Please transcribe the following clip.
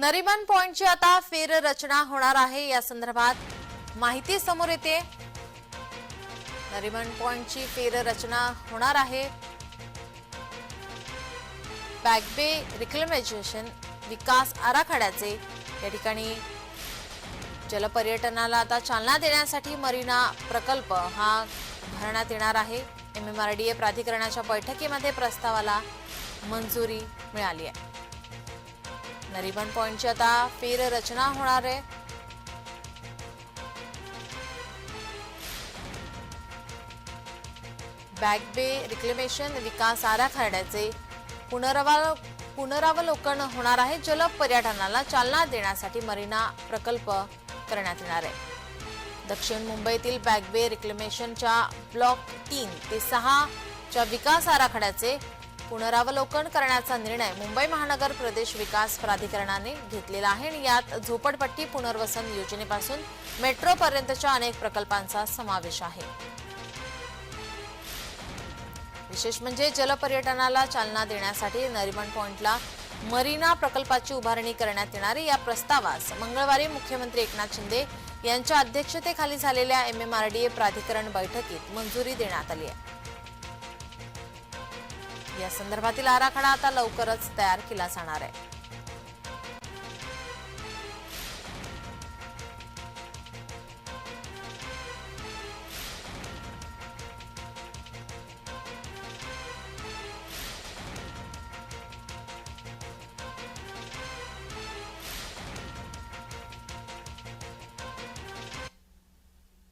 नरिमन पॉइंटची आता फेररचना होणार आहे. या संदर्भात माहिती समोर येते. नरिमन पॉइंटची फेररचना होणार आहे. बॅकबे रिक्लेमेशन विकास आराखड्याचे या ठिकाणी जलपर्यटनाला आता चालना देण्यासाठी मरीना प्रकल्प हा भरण्यात येणार आहे. M M R D A प्राधिकरणाच्या बैठकीमध्ये प्रस्तावाला मंजुरी मिळाली आहे. नरिमन पॉइंटची आता फेररचना होणार आहे. बॅकबे रिक्लेमेशन विकास आराखड्याचे पुनरावा पुनरावलोकन होणार आहे. जल पर्यटनाला चालना देण्यासाठी मरीना प्रकल्प करण्यात येणार आहे. दक्षिण मुंबईतील बॅकबे रिक्लेमेशनच्या ब्लॉक तीन ते सहा च्या विकास आराखड्याचे पुनरावलोकन करण्याचा निर्णय मुंबई महानगर प्रदेश विकास प्राधिकरणाने घेतलेला आहे आणि यात झोपडपट्टी पुनर्वसन योजनेपासून मेट्रोपर्यंतच्या अनेक प्रकल्पांचा समावेश आहे. विशेष म्हणजे जलपर्यटनाला चालना देण्यासाठी नरिमन पॉइंटला मरीना प्रकल्पाची उभारणी करण्यात येणारी या प्रस्तावास मंगळवारी मुख्यमंत्री एकनाथ शिंदे यांच्या अध्यक्षतेखाली झालेल्या M M R D A प्राधिकरण बैठकीत मंजुरी देण्यात आली आहे. या संदर्भातील आराखडा आता लवकरच तयार केला जाणार आहे.